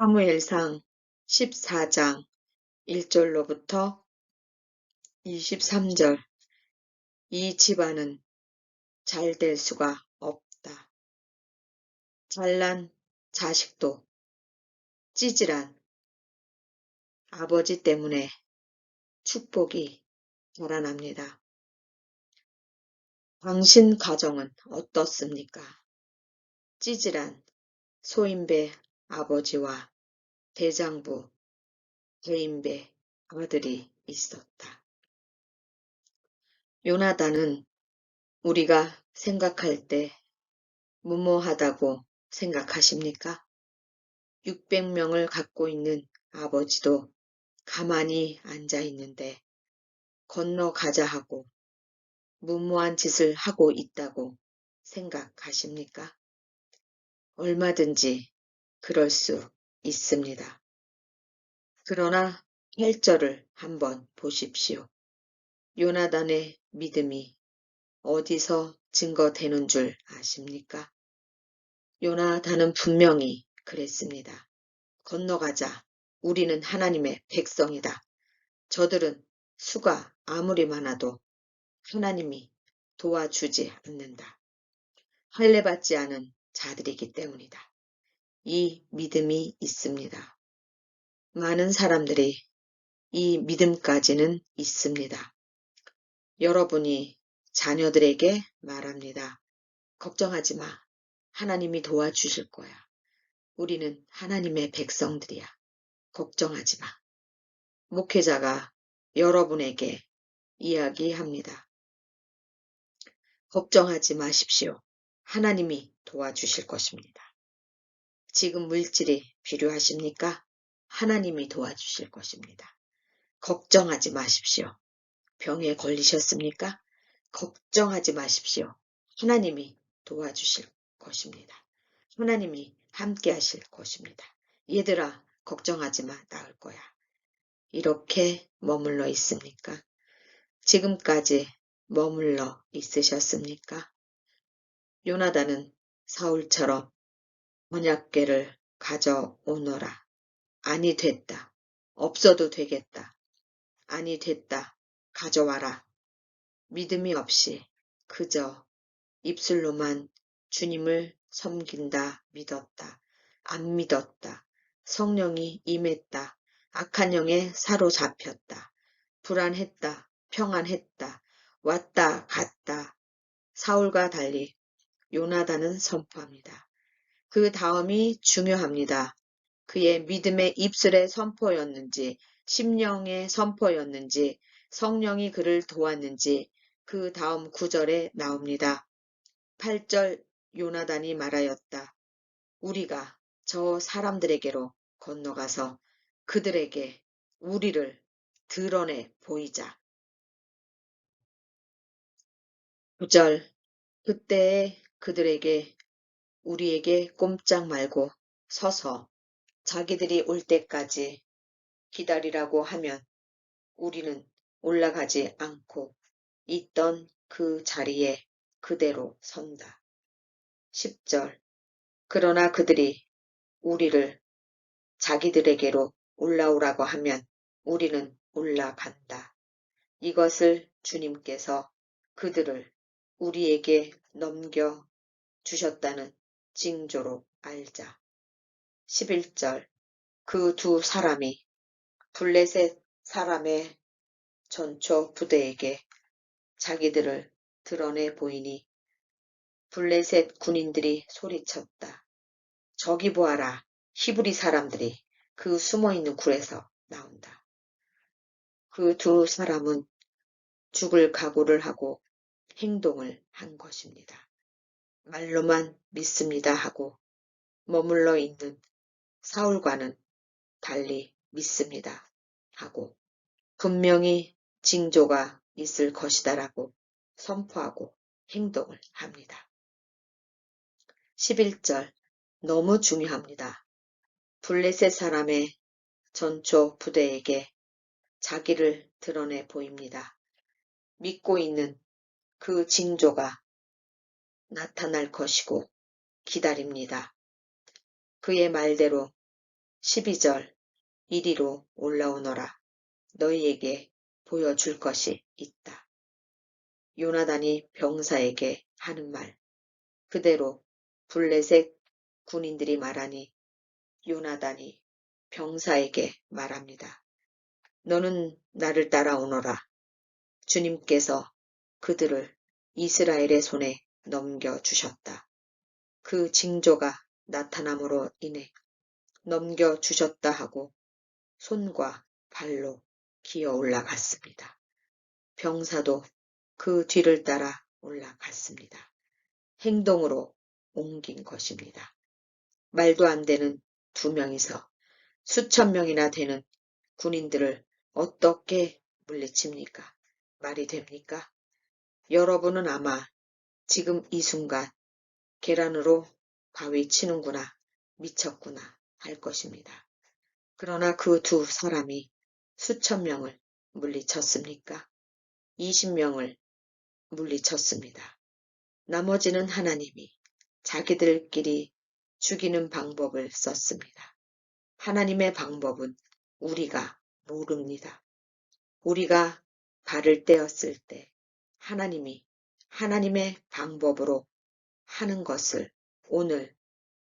사무엘상 14장 1절로부터 23절 이 집안은 잘 될 수가 없다. 잘난 자식도 찌질한 아버지 때문에 축복이 자라납니다. 당신 가정은 어떻습니까? 찌질한 소인배 아버지와 대장부 대인배 아들이 있었다. 요나단은 우리가 생각할 때 무모하다고 생각하십니까? 600명을 갖고 있는 아버지도 가만히 앉아 있는데 건너가자 하고 무모한 짓을 하고 있다고 생각하십니까? 얼마든지 그럴 수 있습니다. 그러나 8절을 한번 보십시오. 요나단의 믿음이 어디서 증거되는 줄 아십니까? 요나단은 분명히 그랬습니다. 건너가자. 우리는 하나님의 백성이다. 저들은 수가 아무리 많아도 하나님이 도와주지 않는다. 할례받지 않은 자들이기 때문이다. 이 믿음이 있습니다. 많은 사람들이 이 믿음까지는 있습니다. 여러분이 자녀들에게 말합니다. 걱정하지 마. 하나님이 도와주실 거야. 우리는 하나님의 백성들이야. 걱정하지 마. 목회자가 여러분에게 이야기합니다. 걱정하지 마십시오. 하나님이 도와주실 것입니다. 지금 물질이 필요하십니까? 하나님이 도와주실 것입니다. 걱정하지 마십시오. 병에 걸리셨습니까? 걱정하지 마십시오. 하나님이 도와주실 것입니다. 하나님이 함께 하실 것입니다. 얘들아, 걱정하지 마. 나을 거야. 이렇게 머물러 있습니까? 지금까지 머물러 있으셨습니까? 요나단은 사울처럼 언약궤를 가져오너라. 아니 됐다. 없어도 되겠다. 아니 됐다. 가져와라. 믿음이 없이 그저 입술로만 주님을 섬긴다 믿었다. 안 믿었다. 성령이 임했다. 악한 영에 사로잡혔다. 불안했다. 평안했다. 왔다 갔다. 사울과 달리 요나단은 선포합니다. 그 다음이 중요합니다. 그의 믿음의 입술의 선포였는지, 심령의 선포였는지, 성령이 그를 도왔는지 그 다음 구절에 나옵니다. 8절 요나단이 말하였다. 우리가 저 사람들에게로 건너가서 그들에게 우리를 드러내 보이자. 9절 그때에 그들에게 우리에게 꼼짝 말고 서서 자기들이 올 때까지 기다리라고 하면 우리는 올라가지 않고 있던 그 자리에 그대로 선다. 10절 그러나 그들이 우리를 자기들에게로 올라오라고 하면 우리는 올라간다. 이것을 주님께서 그들을 우리에게 넘겨 주셨다는 징조로 알자. 11절 그 두 사람이 블레셋 사람의 전초 부대에게 자기들을 드러내 보이니 블레셋 군인들이 소리쳤다. 저기 보아라. 히브리 사람들이 그 숨어있는 굴에서 나온다. 그 두 사람은 죽을 각오를 하고 행동을 한 것입니다. 말로만 믿습니다 하고 머물러 있는 사울과는 달리 믿습니다 하고 분명히 징조가 있을 것이다라고 선포하고 행동을 합니다. 11절 너무 중요합니다. 블레셋 사람의 전초 부대에게 자기를 드러내 보입니다. 믿고 있는 그 징조가 나타날 것이고 기다립니다. 그의 말대로 12절 이리로 올라오너라. 너희에게 보여줄 것이 있다. 요나단이 병사에게 하는 말. 그대로 블레셋 군인들이 말하니 요나단이 병사에게 말합니다. 너는 나를 따라오너라. 주님께서 그들을 이스라엘의 손에 넘겨주셨다. 그 징조가 나타남으로 인해 넘겨주셨다 하고 손과 발로 기어 올라갔습니다. 병사도 그 뒤를 따라 올라갔습니다. 행동으로 옮긴 것입니다. 말도 안 되는 두 명이서 수천 명이나 되는 군인들을 어떻게 물리칩니까? 말이 됩니까? 여러분은 아마 지금 이 순간 계란으로 바위 치는구나, 미쳤구나 할 것입니다. 그러나 그 두 사람이 수천 명을 물리쳤습니까? 20명을 물리쳤습니다. 나머지는 하나님이 자기들끼리 죽이는 방법을 썼습니다. 하나님의 방법은 우리가 모릅니다. 우리가 발을 떼었을 때 하나님이 하나님의 방법으로 하는 것을 오늘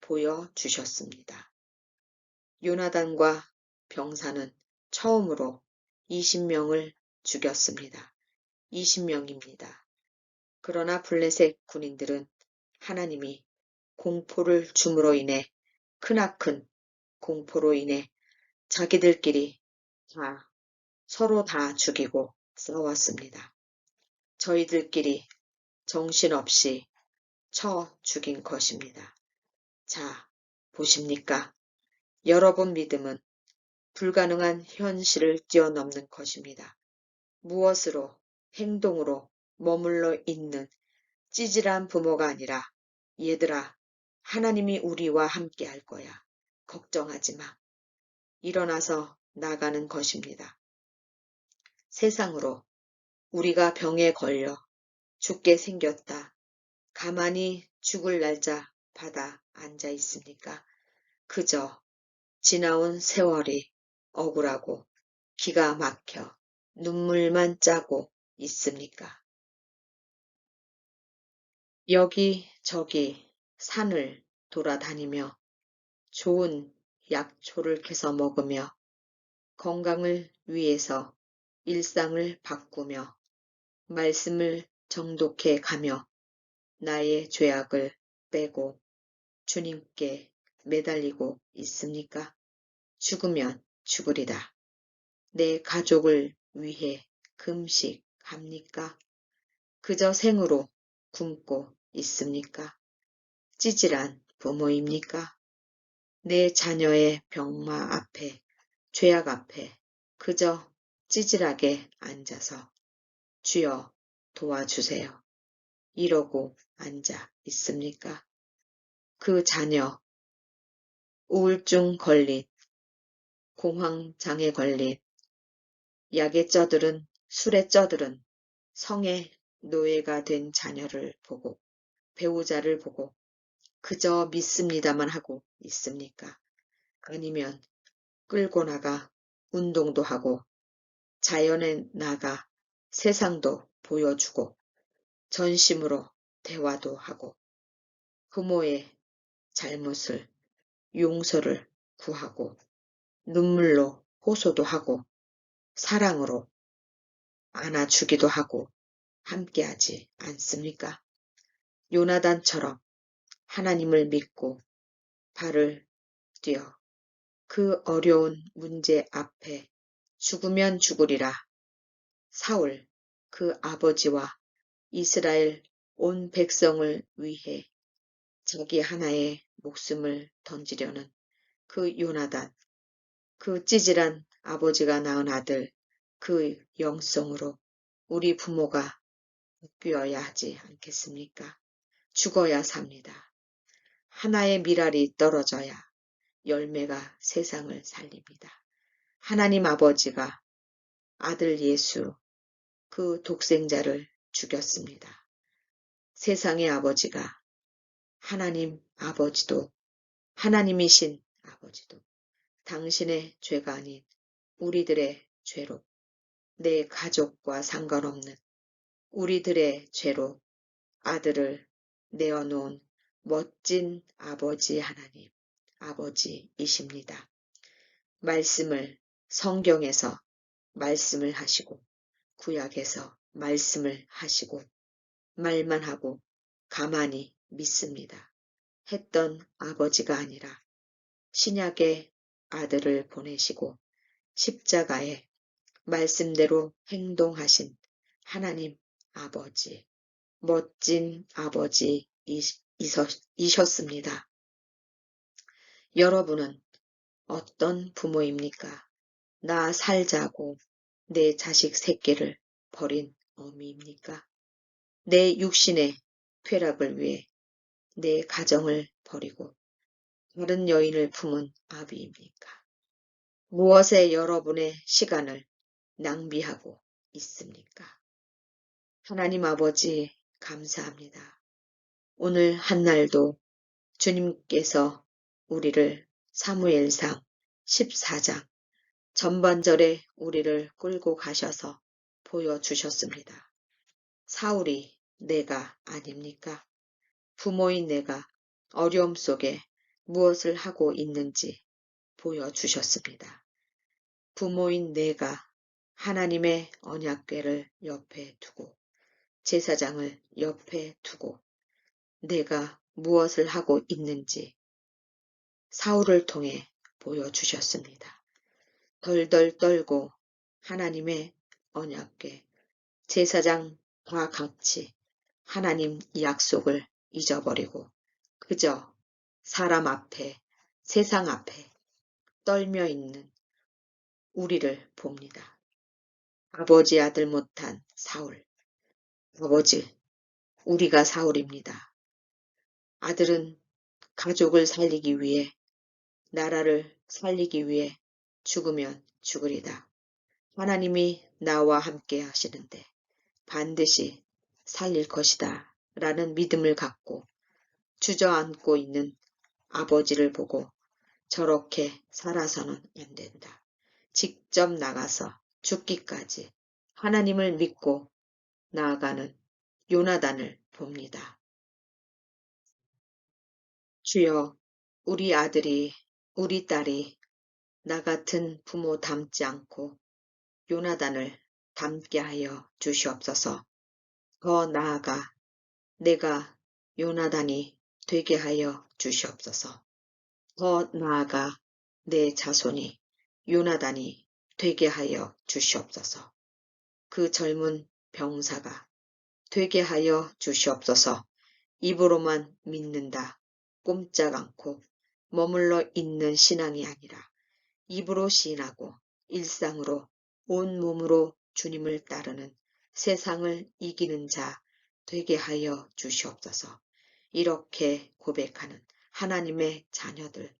보여주셨습니다. 요나단과 병사는 처음으로 20명을 죽였습니다. 20명입니다. 그러나 블레셋 군인들은 하나님이 공포를 줌으로 인해 크나큰 공포로 인해 자기들끼리 다 서로 다 죽이고 싸웠습니다. 저희들끼리 정신없이 쳐 죽인 것입니다. 자, 보십니까? 여러분 믿음은 불가능한 현실을 뛰어넘는 것입니다. 무엇으로 행동으로 머물러 있는 찌질한 부모가 아니라 얘들아, 하나님이 우리와 함께 할 거야. 걱정하지 마. 일어나서 나가는 것입니다. 세상으로 우리가 병에 걸려 죽게 생겼다. 가만히 죽을 날짜 받아 앉아 있습니까? 그저 지나온 세월이 억울하고 기가 막혀 눈물만 짜고 있습니까? 여기 저기 산을 돌아다니며 좋은 약초를 캐서 먹으며 건강을 위해서 일상을 바꾸며 말씀을 정독해 가며 나의 죄악을 빼고 주님께 매달리고 있습니까? 죽으면 죽으리다. 내 가족을 위해 금식합니까? 그저 생으로 굶고 있습니까? 찌질한 부모입니까? 내 자녀의 병마 앞에, 죄악 앞에 그저 찌질하게 앉아서 주여 도와주세요. 이러고 앉아 있습니까? 그 자녀, 우울증 걸린, 공황장애 걸린, 약에 쪄들은, 술에 쪄들은 성의 노예가 된 자녀를 보고, 배우자를 보고, 그저 믿습니다만 하고 있습니까? 아니면 끌고 나가 운동도 하고, 자연에 나가 세상도 보여주고, 전심으로 대화도 하고, 부모의 잘못을 용서를 구하고, 눈물로 호소도 하고, 사랑으로 안아주기도 하고, 함께하지 않습니까? 요나단처럼 하나님을 믿고 발을 뛰어 그 어려운 문제 앞에 죽으면 죽으리라. 사울 그 아버지와 이스라엘 온 백성을 위해 자기 하나의 목숨을 던지려는 그 요나단, 그 찌질한 아버지가 낳은 아들, 그 영성으로 우리 부모가 뛰어야 하지 않겠습니까? 죽어야 삽니다. 하나의 미랄이 떨어져야 열매가 세상을 살립니다. 하나님 아버지가 아들 예수, 그 독생자를 죽였습니다. 세상의 아버지가 하나님 아버지도 하나님이신 아버지도 당신의 죄가 아닌 우리들의 죄로 내 가족과 상관없는 우리들의 죄로 아들을 내어놓은 멋진 아버지 하나님, 아버지이십니다. 말씀을 성경에서 말씀을 하시고 구약에서 말씀을 하시고 말만 하고 가만히 믿습니다. 했던 아버지가 아니라 신약의 아들을 보내시고 십자가에 말씀대로 행동하신 하나님 아버지, 멋진 아버지이셨습니다. 여러분은 어떤 부모입니까? 나 살자고 내 자식 새끼를 버린 어미입니까? 내 육신의 쾌락을 위해 내 가정을 버리고 다른 여인을 품은 아비입니까? 무엇에 여러분의 시간을 낭비하고 있습니까? 하나님 아버지 감사합니다. 오늘 한날도 주님께서 우리를 사무엘상 14장 전반절에 우리를 끌고 가셔서 보여주셨습니다. 사울이 내가 아닙니까? 부모인 내가 어려움 속에 무엇을 하고 있는지 보여주셨습니다. 부모인 내가 하나님의 언약궤를 옆에 두고 제사장을 옆에 두고 내가 무엇을 하고 있는지 사울을 통해 보여주셨습니다. 덜덜 떨고 하나님의 언약궤 제사장과 같이 하나님 약속을 잊어버리고 그저 사람 앞에 세상 앞에 떨며 있는 우리를 봅니다. 아버지 아들 못한 사울. 아버지, 우리가 사울입니다. 아들은 가족을 살리기 위해, 나라를 살리기 위해 죽으면 죽으리다. 하나님이 나와 함께 하시는데 반드시 살릴 것이다. 라는 믿음을 갖고 주저앉고 있는 아버지를 보고 저렇게 살아서는 안 된다. 직접 나가서 죽기까지 하나님을 믿고 나아가는 요나단을 봅니다. 주여, 우리 아들이, 우리 딸이 나 같은 부모 닮지 않고 요나단을 닮게 하여 주시옵소서. 더 나아가 내가 요나단이 되게 하여 주시옵소서. 더 나아가 내 자손이 요나단이 되게 하여 주시옵소서. 그 젊은 병사가 되게 하여 주시옵소서. 입으로만 믿는다. 꼼짝 않고 머물러 있는 신앙이 아니라 입으로 시인하고 일상으로 온 몸으로 주님을 따르는 세상을 이기는 자 되게 하여 주시옵소서. 이렇게 고백하는 하나님의 자녀들,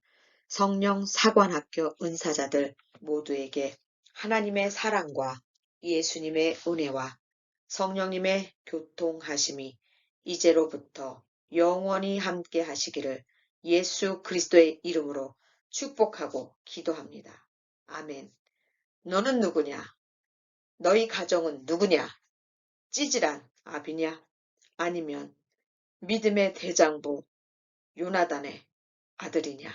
성령 사관학교 은사자들 모두에게 하나님의 사랑과 예수님의 은혜와 성령님의 교통하심이 이제로부터 영원히 함께 하시기를 예수 그리스도의 이름으로 축복하고 기도합니다. 아멘. 너는 누구냐? 너희 가정은 누구냐? 찌질한 아비냐? 아니면 믿음의 대장부 요나단의 아들이냐?